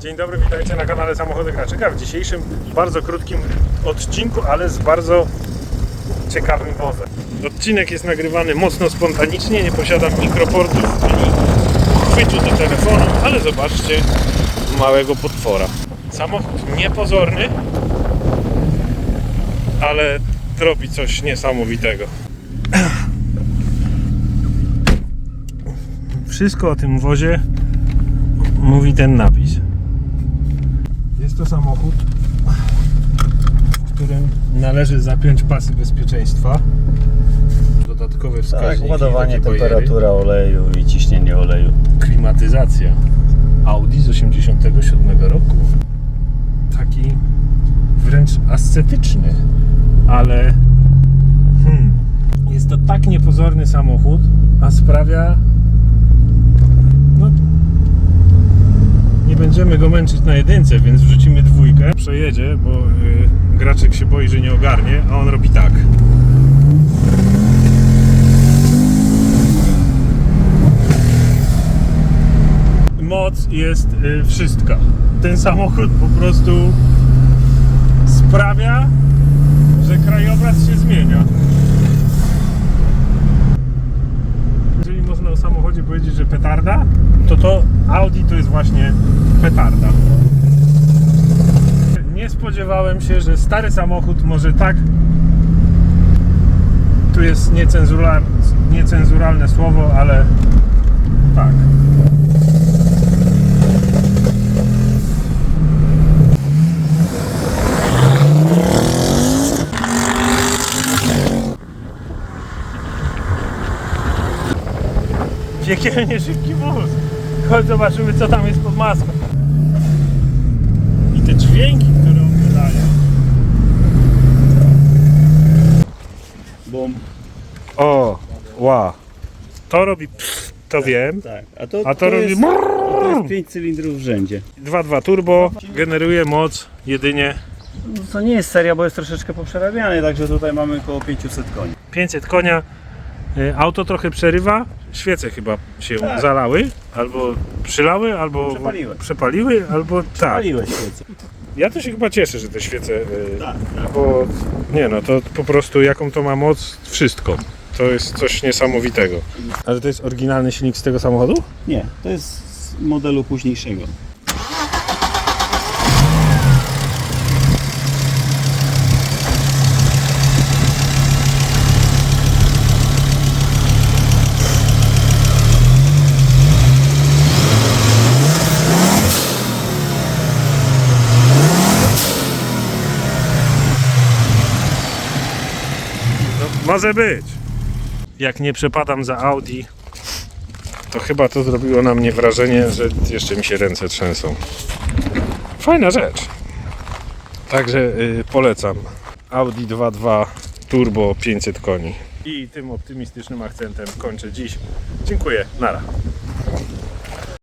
Dzień dobry, witajcie na kanale Samochody Graczyka. W dzisiejszym bardzo krótkim odcinku, ale z bardzo ciekawym wozem. Odcinek jest nagrywany mocno spontanicznie, nie posiadam mikroportów ani chwytu do telefonu, ale zobaczcie małego potwora. Samochód niepozorny, ale robi coś niesamowitego. Wszystko o tym wozie mówi ten napis. To samochód, w którym należy zapiąć pasy bezpieczeństwa. Dodatkowe wskaźniki. Tak, ładowanie, bajery. temperatura oleju i ciśnienie oleju. Klimatyzacja. Audi z 87 roku. Taki wręcz ascetyczny, ale hmm, jest to tak niepozorny samochód, a sprawia no nie będziemy go męczyć na jedynce, więc wrzucimy dwójkę. Przejedzie, bo y, graczek się boi, że nie ogarnie, a on robi tak. moc jest y, wszystka. Ten samochód po prostu sprawia, że krajobraz się zmienia. Jeżeli można o samochodzie powiedzieć, że petarda, to to Audi to jest właśnie petarda. Nie spodziewałem się, że stary samochód może tak. Tu jest niecenzuralne, słowo, ale tak. Piekielnie szybki wóz. Chodź zobaczymy co tam jest pod maską. I te dźwięki, które on wydaje. Bum. O, ła. To robi pff, to wiem. Tak, a to, A to robi jest, to jest 5 cylindrów w rzędzie. 2.2 turbo, generuje moc jedynie No, to nie jest seria, bo jest troszeczkę poprzerabiane, także tutaj mamy około 500 koni. 500 konia. Y, Auto trochę przerywa, świece chyba się Tak. zalały, albo przylały, albo Przepaliły. przepaliły, albo tak. Paliłeś świecę. Ja to się chyba cieszę, że te świece, y, Tak, tak. bo nie no, to po prostu jaką to ma moc, wszystko. To jest coś niesamowitego. Ale to jest oryginalny silnik z tego samochodu? Nie, to jest z modelu późniejszego. No, może być. Jak nie przepadam za Audi, to chyba to zrobiło na mnie wrażenie, że jeszcze mi się ręce trzęsą. Fajna rzecz. Także y, polecam. Audi 2.2 Turbo 500 koni. I tym optymistycznym akcentem kończę dziś. Dziękuję. Nara.